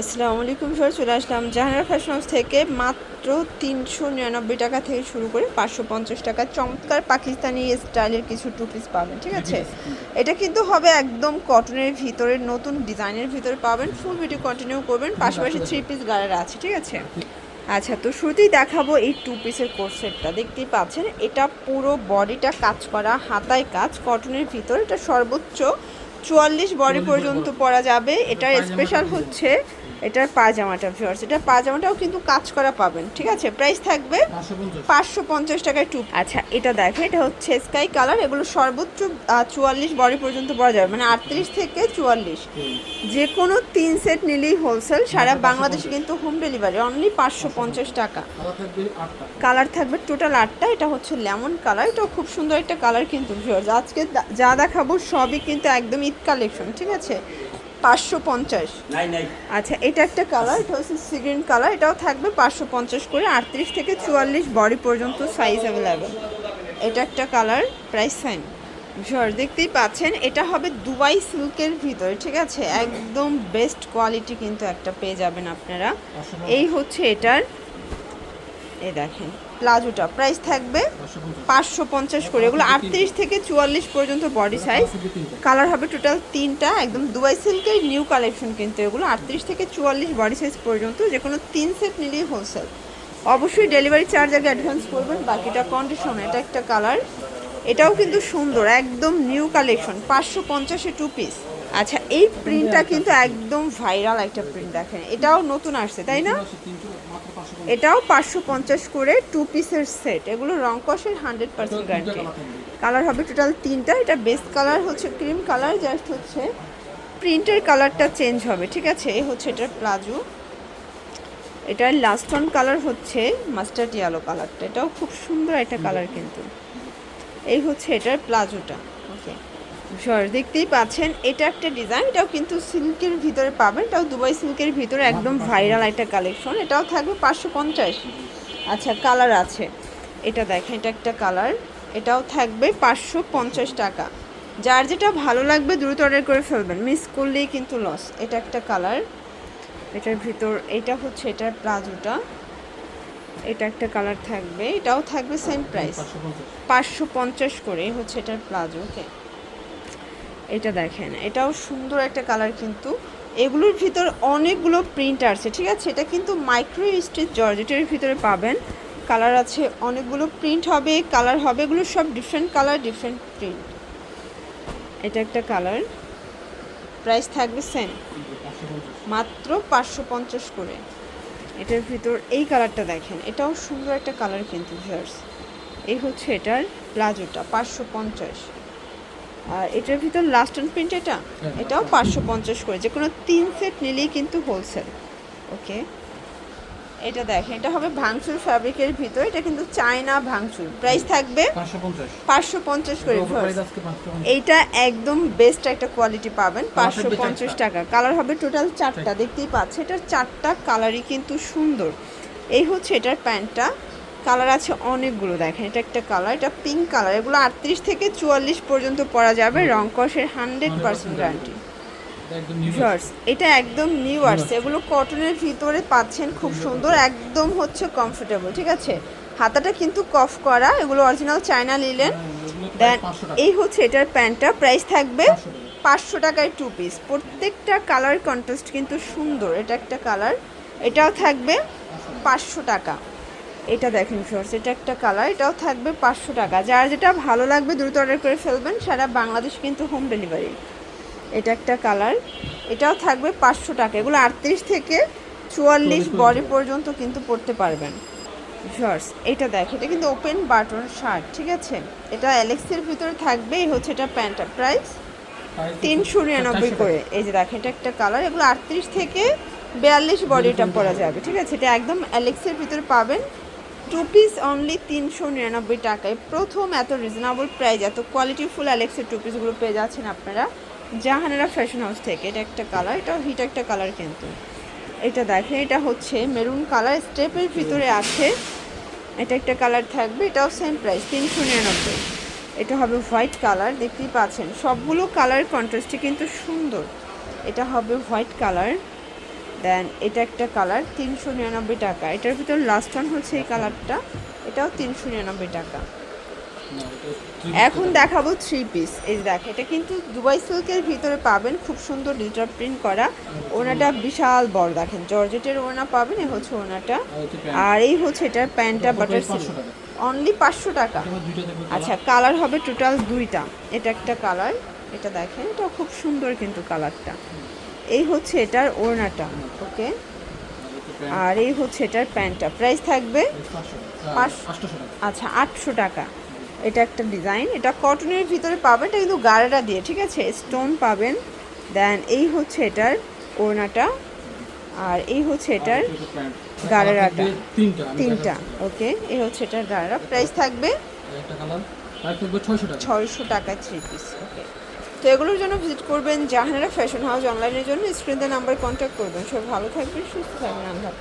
আসসালামু আলাইকুম স্যার চলে আসলাম জাহানারা ফ্যাশন হাউস থেকে মাত্র তিনশো নিরানব্বই টাকা থেকে শুরু করে পাঁচশো পঞ্চাশ টাকা। চমৎকার পাকিস্তানি স্টাইলের কিছু টু পিস পাবেন ঠিক আছে? এটা কিন্তু হবে একদম কটনের ভিতরে নতুন ডিজাইনের ভিতরে পাবেন ফুল ভিডিও কন্টিনিউ করবেন পাশাপাশি থ্রি পিস গাড়ার আছে ঠিক আছে? আচ্ছা তো শুরুতেই দেখাবো এই টু পিসের কোর্সেটটা দেখতেই পাচ্ছেন এটা পুরো বডিটা কাজ করা হাতায় কাজ কটনের ভিতর। এটা সর্বোচ্চ চুয়াল্লিশ বডি পর্যন্ত পরা যাবে। এটার স্পেশাল হচ্ছে এটার পাজামাটা ভিউয়ার্স এটা পাজামাটাও কিন্তু কাজ করা পাবেন ঠিক আছে? প্রাইস থাকবে পাঁচশো পঞ্চাশ। টাকায় টু আচ্ছা এটা দেখো এটা হচ্ছে স্কাই কালার এগুলো সর্বোচ্চ চুয়াল্লিশ বডি পর্যন্ত পরা যাবে মানে আটত্রিশ থেকে চুয়াল্লিশ। যে কোনো তিন সেট নিলেই হোলসেল সারা বাংলাদেশে কিন্তু হোম ডেলিভারি অনলি পাঁচশো পঞ্চাশ টাকা। কালার থাকবে টোটাল আটটা এটা হচ্ছে লেমন কালার এটাও খুব সুন্দর একটা কালার কিন্তু ভিউয়ার্স আজকে যা দেখাবো সবই কিন্তু একদম ঈদ কালেকশন ঠিক আছে? পাঁচশো পঞ্চাশ। আচ্ছা এটা একটা কালার এটা হচ্ছে সিগ্রিন কালার এটাও থাকবে পাঁচশো পঞ্চাশ করে আটত্রিশ থেকে চুয়াল্লিশ বডি পর্যন্ত সাইজ অ্যাভেলেবেল এটা একটা কালার প্রাইস সাইন ঝড় দেখতেই পাচ্ছেন এটা হবে দুবাই সিল্কের ভিতরে ঠিক আছে? একদম বেস্ট কোয়ালিটি কিন্তু একটা পেয়ে যাবেন আপনারা। এই হচ্ছে এটার এ দেখেন প্লাজোটা। প্রাইস থাকবে পাঁচশো পঞ্চাশ করে। এগুলো আটত্রিশ থেকে চুয়াল্লিশ পর্যন্ত বডি সাইজ কালার হবে টোটাল তিনটা, একদম দুবাই সিল্কের নিউ কালেকশন কিন্তু এগুলো। আটত্রিশ থেকে চুয়াল্লিশ বডি সাইজ পর্যন্ত যে কোনো তিন সেট নিলেই হোলসেল অবশ্যই ডেলিভারি চার্জ আগে অ্যাডভান্স করবেন, বাকিটা কন্ডিশন এটা একটা কালার এটাও কিন্তু সুন্দর, একদম নিউ কালেকশন পাঁচশো পঞ্চাশে টু পিস আচ্ছা এই প্রিন্টটা কিন্তু একদম ভাইরাল একটা প্রিন্ট দেখেন। এটাও নতুন আসছে, তাই না? এটাও পাঁচশো পঞ্চাশ করে টু পিসের সেট এগুলো রং কষের হান্ড্রেড পার্সেন্ট গ্যারান্টি কালার হবে টোটাল তিনটা। এটা বেস্ট কালার হচ্ছে ক্রিম কালার জাস্ট হচ্ছে প্রিন্টের কালারটা চেঞ্জ হবে, ঠিক আছে? এই হচ্ছে এটার প্লাজো। এটার লাস্ট অন কালার হচ্ছে মাস্টার্ড ইয়েলো কালারটা এটাও খুব সুন্দর একটা কালার কিন্তু। এই হচ্ছে এটার প্লাজোটা। সর দেখতেই পাচ্ছেন এটা একটা ডিজাইন এটাও কিন্তু সিল্কের ভিতরে পাবেন এটাও দুবাই সিল্কের ভিতরে একদম ভাইরাল একটা কালেকশন এটাও থাকবে পাঁচশো পঞ্চাশ। আচ্ছা কালার আছে এটা দেখেন এটা একটা কালার এটাও থাকবে পাঁচশো পঞ্চাশ টাকা। যার যেটা ভালো লাগবে দ্রুত অর্ডার করে ফেলবেন মিস করলেই কিন্তু লস এটা একটা কালার এটার ভিতর এটা হচ্ছে এটার প্লাজোটা এটা একটা কালার থাকবে এটাও থাকবে সেম প্রাইস পাঁচশো পঞ্চাশ। করে এই হচ্ছে এটার প্লাজো ওকে এটা দেখেন, এটাও সুন্দর একটা কালার কিন্তু। এগুলোর ভিতর অনেকগুলো প্রিন্ট আছে ঠিক আছে? এটা কিন্তু মাইক্রো স্টিচ জর্জেটের ভিতরে পাবেন। কালার আছে, অনেকগুলো প্রিন্ট হবে কালার হবে, এগুলো সব ডিফারেন্ট কালার ডিফারেন্ট প্রিন্ট এটা একটা কালার প্রাইস থাকবে সেম মাত্র পাঁচশো পঞ্চাশ করে। এটার ভিতর এই কালারটা দেখেন, এটাও সুন্দর একটা কালার কিন্তু ভিউয়ার্স এই হচ্ছে এটার প্লাজোটা, পাঁচশো পঞ্চাশ। আর এটার ভিতর লাস্ট অন প্রিন্ট এটা? এটাও পাঁচশো পঞ্চাশ করে যে কোনো তিন সেট নিলেই কিন্তু হোলসেল ওকে? এটা দেখেন এটা হবে ভাঙচুর ফ্যাব্রিকের ভিতর এটা কিন্তু চায়না ভাঙচুর। প্রাইস থাকবে পাঁচশো পঞ্চাশ। করে এইটা একদম বেস্ট একটা কোয়ালিটি পাবেন পাঁচশো পঞ্চাশ টাকা। কালার হবে টোটাল চারটা দেখতেই পাচ্ছে এটার চারটা কালারই কিন্তু সুন্দর। এই হচ্ছে এটার প্যান্টটা। কালার আছে অনেকগুলো দেখেন এটা একটা কালার এটা পিঙ্ক কালার এগুলো আটত্রিশ থেকে চুয়াল্লিশ পর্যন্ত পরা যাবে রং কষের হান্ড্রেড পার্সেন্ট গ্যারান্টি ভিউয়ার্স এটা একদম নিউ আসছে এগুলো কটনের ভিতরে পাচ্ছেন খুব সুন্দর একদম হচ্ছে কমফোর্টেবল ঠিক আছে? হাতাটা কিন্তু কফ করা এগুলো অরিজিনাল চায়না নিলেন দেন এই হচ্ছে এটার প্যান্টটা প্রাইস থাকবে পাঁচশো টাকায় টু পিস প্রত্যেকটা কালার কন্ট্রাস্ট কিন্তু সুন্দর এটা একটা কালার এটাও থাকবে পাঁচশো টাকা। এটা দেখেন ফ্রেন্ডস এটা একটা কালার এটাও থাকবে পাঁচশো টাকা। যার যেটা ভালো লাগবে দ্রুত অর্ডার করে ফেলবেন সারা বাংলাদেশ কিন্তু হোম ডেলিভারি এটা একটা কালার এটাও থাকবে পাঁচশো টাকা। এগুলো আটত্রিশ থেকে চুয়াল্লিশ বডি পর্যন্ত। কিন্তু পড়তে পারবেন। শর্টস এটা দেখ এটা কিন্তু ওপেন বাটন শার্ট ঠিক আছে? এটা অ্যালেক্সের ভিতরে থাকবে এই হচ্ছে এটা প্যান্টটা প্রাইস তিনশো নিরানব্বই করে। এই যে দেখেন এটা একটা কালার এগুলো আটত্রিশ থেকে বিয়াল্লিশ বডিটা পরা যাবে ঠিক আছে? এটা একদম অ্যালেক্সের ভিতরে পাবেন। টু পিস অনলি তিনশো নিরানব্বই টাকায়। প্রথম এত রিজনেবল প্রাইস এত কোয়ালিটিফুল অ্যালেক্সের টু পিসগুলো পেয়ে যাচ্ছেন আপনারা জাহানারা ফ্যাশন হাউস থেকে। এটা একটা কালার এটাও হিট একটা কালার কিন্তু। এটা দেখেন, এটা হচ্ছে মেরুন কালার স্টেপের ভিতরে আছে। এটা একটা কালার থাকবে, এটাও সেম প্রাইস তিনশো নিরানব্বই। এটা হবে হোয়াইট কালার দেখতেই পাচ্ছেন। সবগুলো কালার কন্ট্রাস্টে কিন্তু সুন্দর। এটা হবে হোয়াইট কালার দেন এটা একটা কালার তিনশো নিরানব্বই টাকা। এটার ভিতর লাস্ট ওয়ান হচ্ছে এই কালারটা। এটাও তিনশো নিরানব্বই টাকা। এখন দেখাবো থ্রি পিস এই দেখ এটা কিন্তু দুবাই সিল্কের ভিতরে পাবেন খুব সুন্দর ডিজিটাল প্রিন্ট করা। ওনাটা বিশাল বড় দেখেন জর্জেটের ওনা পাবেন এই হচ্ছে ওনাটা। আর এই হচ্ছে এটার প্যান্টটা বাটার price 500 সিল্ক অনলি পাঁচশো টাকা। আচ্ছা কালার হবে টোটাল দুইটা। এটা একটা কালার এটা দেখেন এটা খুব সুন্দর কিন্তু কালারটা এই হচ্ছে এটার ওড়নাটা ওকে? আর এই হচ্ছে এটার প্যান্টটা। প্রাইস থাকবে আচ্ছা আটশো টাকা। এটা একটা ডিজাইন। এটা কটনের ভিতরে পাবেন এটা কিন্তু গাড়াটা দিয়ে ঠিক আছে? স্টোন পাবেন। দেন এই হচ্ছে এটার ওড়নাটা আর এই হচ্ছে এটার থাকবে তিনটা। ওকে? এই হচ্ছে এটার গাড়া প্রাইস থাকবে ছয়শো টাকা থ্রি পিস ওকে? তো এগুলোর জন্য ভিজিট করবেন জাহানারা ফ্যাশন হাউস অনলাইনের জন্য। স্ক্রিনতে নাম্বার কন্ট্যাক্ট করবেন। সব ভালো থাকবেন, সুস্থ থাকবেন। আল্লাহ